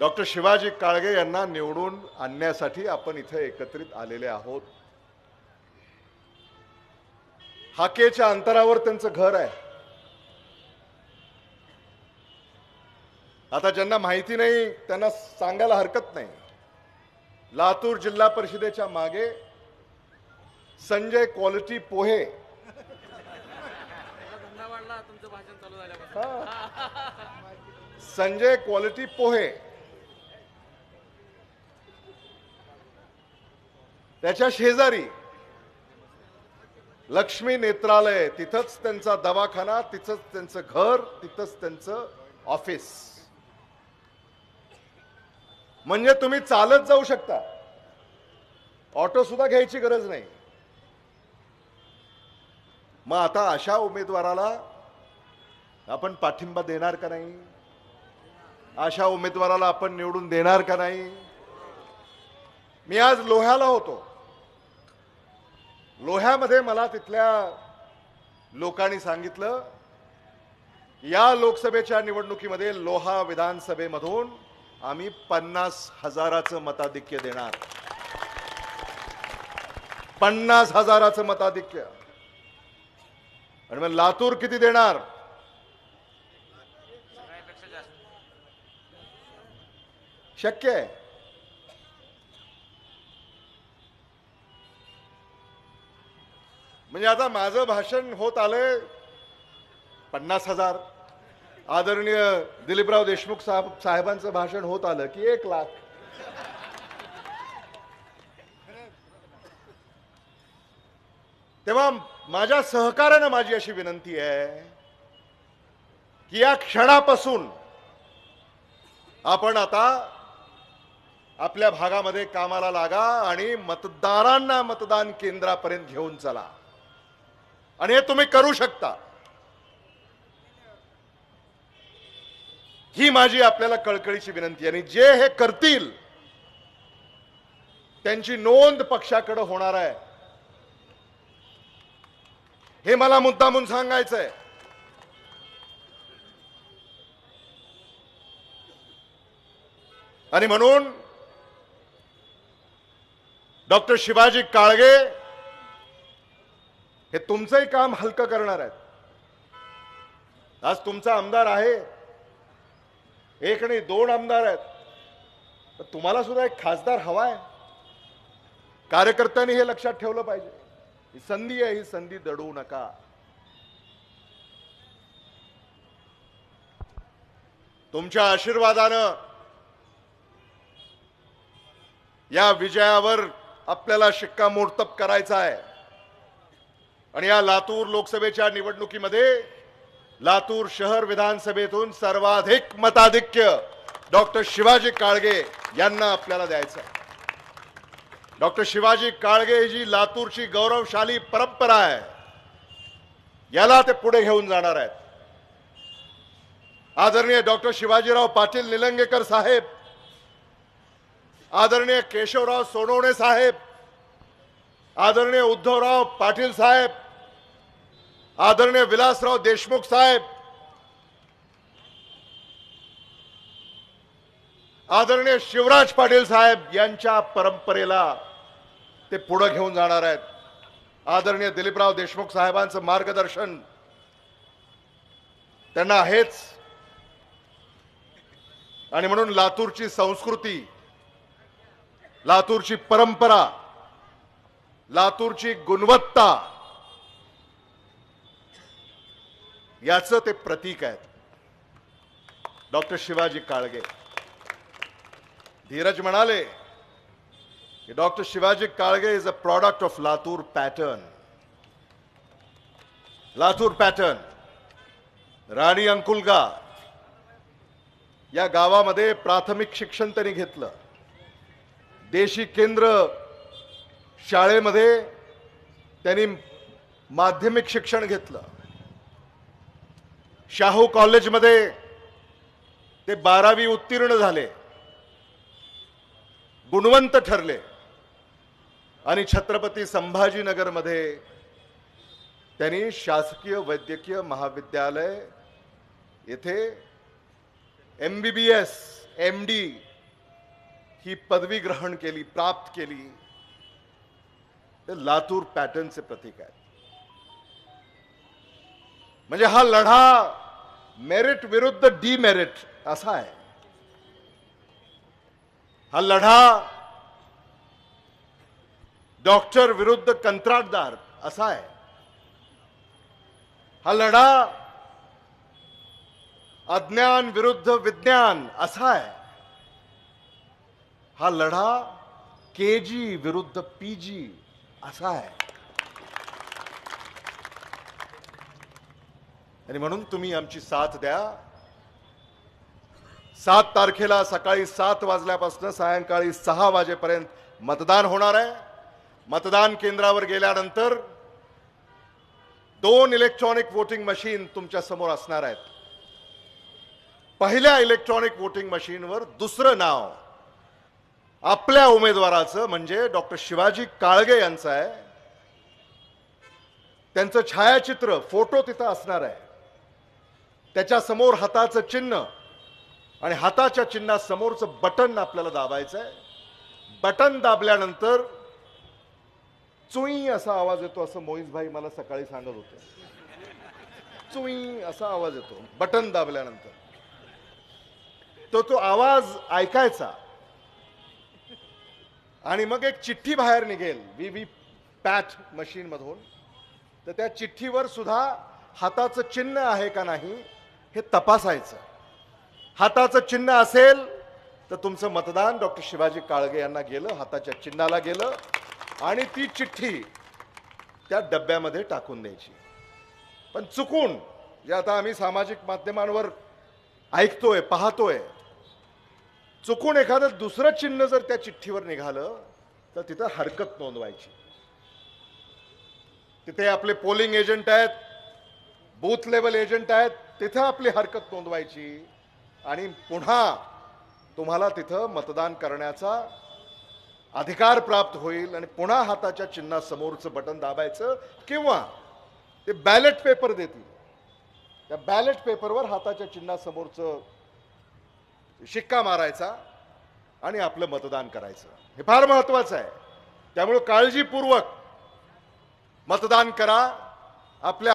Doctor Shivaji Kalge यांना निवडून आणण्यासाठी आपण इथे एकत्रित आलेले आहोत. हाकेच्या अंतरावर त्यांचं घर आहे. आता ज्यांना माहिती नाही त्यांना सांगायला हरकत नाही. लातूर जिल्हा परिषदेच्या मागे संजय क्वालिटी पोहे. संजय क्वालिटी पोहे. त्याच्या शेजारी लक्ष्मी नेत्रालय तिथंच त्यांचा दवाखाना तिथंच त्यांचं घर तिथंच त्यांचं ऑफिस म्हणजे तुम्ही चालत जाऊ शकता. ऑटो सुद्धा घ्यायची गरज नाही. मग आता अशा उमेदवाराला आपण पाठिंबा देणार का नाही? अशा उमेदवाराला आपण निवडून देणार का नाही? मी आज लोह्याला होतो. लोह्यामध्ये मला तिथल्या लोकांनी सांगितलं या लोकसभेच्या निवडणुकीमध्ये लोहा विधानसभेमधून आम्ही पन्नास हजाराचं मताधिक्य देणार. पन्नास हजाराचं मताधिक्य. आणि मग लातूर किती देणार? शक्य आहे. म्हणजे आता माझं भाषण होत आलंय पन्नास हजार. आदरणीय दिलीपराव देशमुख साहेब साहेबांचं भाषण होत आलं की एक लाख. तेव्हा माझ्या सहकार्यानं माझी अशी विनंती आहे की या क्षणापासून आपण आता आपल्या भागामध्ये कामाला लागा आणि मतदारांना मतदान केंद्रापर्यंत घेऊन चला. आणि हे तुम्ही करू शकता. ही माझी आपल्याला कळकळीची विनंती आणि जे हे करतील त्यांची नोंद पक्षाकडे होणार आहे. हे मला मुद्दामून सांगायचं आहे आणि म्हणून डॉक्टर शिवाजी काळगे हे तुमचंही काम हलकं करणार आहेत. आज तुमचा आमदार आहे. एक आणि दोन आमदार आहेत. तर तुम्हाला सुद्धा एक खासदार हवा आहे कार्यकर्त्यांनी हे लक्षात ठेवलं पाहिजे. ही संधी आहे ही संधी दडवू नका. तुमच्या आशीर्वादानं या विजयावर आपल्याला शिक्कामोर्तब करायचा आहे. आणि या लातूर लोकसभेच्या निवडणुकीमध्ये लातूर शहर विधानसभेतून सर्वाधिक मताधिक्य डॉक्टर शिवाजी काळगे यांना आपल्याला द्यायचं आहे. डॉक्टर शिवाजी काळगे ही जी लातूरची गौरवशाली परंपरा आहे याला ते पुढे घेऊन जाणार आहेत. आदरणीय डॉक्टर शिवाजीराव पाटील निलंगेकर साहेब आदरणीय केशवराव सोनवणे साहेब आदरणीय उद्धवराव पाटील साहेब आदरणीय विलासराव देशमुख साहेब आदरणीय शिवराज पाटील साहेब यांच्या परंपरेला ते पुढे घेऊन जाणार आहेत. आदरणीय दिलीपराव देशमुख साहेबांचं मार्गदर्शन त्यांना आहेच. आणि म्हणून लातूरची संस्कृती लातूरची परंपरा लातूरची गुणवत्ता. याचं ते प्रतीक आहेत. डॉक्टर शिवाजी काळगे. धीरज म्हणाले की doctor Shivaji Kalge is a product of Latur pattern Latur pattern Rani Ankulga. या गावामध्ये प्राथमिक शिक्षण त्यांनी घेतलं. देशी केंद्र शाळेमध्ये त्यांनी माध्यमिक शिक्षण घेतलं. शाहू कॉलेजमध्ये ते बारावी उत्तीर्ण झाले. गुणवंत ठरले. आणि छत्रपती संभाजीनगरमध्ये त्यांनी शासकीय वैद्यकीय महाविद्यालय येथे M B B S M D ही पदवी ग्रहण केली प्राप्त केली. लातूर पॅटर्नचे प्रतीक आहे म्हणजे हा लढा मेरिट विरुद्ध डीमेरिट असा आहे हा लढा डॉक्टर विरुद्ध कंत्राटदार असा आहे हा लढा, अज्ञान विरुद्ध विज्ञान असा हा। लढा के जी विरुद्ध पी जी असा आहे. आणि म्हणून तुम्ही आमची साथ द्या. सात तारखेला सकाळी सात वाजल्यापासून सायंकाळी सहा वाजेपर्यंत मतदान होणार आहे. मतदान केंद्रावर गेल्यानंतर दोन इलेक्ट्रॉनिक वोटिंग मशीन तुमच्यासमोर असणार आहेत. पहिल्या इलेक्ट्रॉनिक वोटिंग मशीनवर दुसरं नाव. आपल्या उमेदवाराचं म्हणजे डॉक्टर शिवाजी काळगे यांचं आहे. त्यांचं छायाचित्र फोटो तिथं असणार आहे. त्याच्यासमोर हाताचं चिन्ह आणि हाताच्या चिन्हासमोरचं बटन आपल्याला दाबायचं आहे बटन दाबल्यानंतर चुई असा आवाज येतो असं मोईज भाई मला सकाळी सांगत होते. चुई असा आवाज येतो बटन दाबल्यानंतर. तो तो आवाज ऐकायचा. आणि मग एक चिठ्ठी बाहेर निघेल व्ही व्ही पॅट मशीनमधून. तर त्या चिठ्ठीवर सुद्धा हाताचं चिन्ह आहे का नाही हे तपासायचं. हाताचं चिन्ह असेल तर तुमचं मतदान डॉक्टर शिवाजी काळगे यांना गेलं हाताच्या चिन्हाला गेलं आणि ती चिठ्ठी त्या डब्यामध्ये टाकून द्यायची. पण चुकून जे आता आम्ही सामाजिक माध्यमांवर ऐकतोय पाहतोय चुकून एखादं दुसरं चिन्ह जर त्या चिठ्ठीवर निघालं तर तिथं हरकत नोंदवायची. तिथे आपले पोलिंग एजंट आहेत बूथ लेवल एजंट आहेत तिथं आपली हरकत नोंदवायची. आणि पुन्हा तुम्हाला तिथं मतदान करण्याचा अधिकार प्राप्त होईल आणि पुन्हा हाताच्या चिन्हासमोरचं बटन दाबायचं किंवा ते बॅलेट पेपर देतील. त्या बॅलेट पेपरवर हाताच्या चिन्हासमोरचं शिक्का मारायचा आणि आपलं मतदान करायचं. हे फार महत्वाचं आहे. त्यामुळे काळजीपूर्वक मतदान करा. आपल्या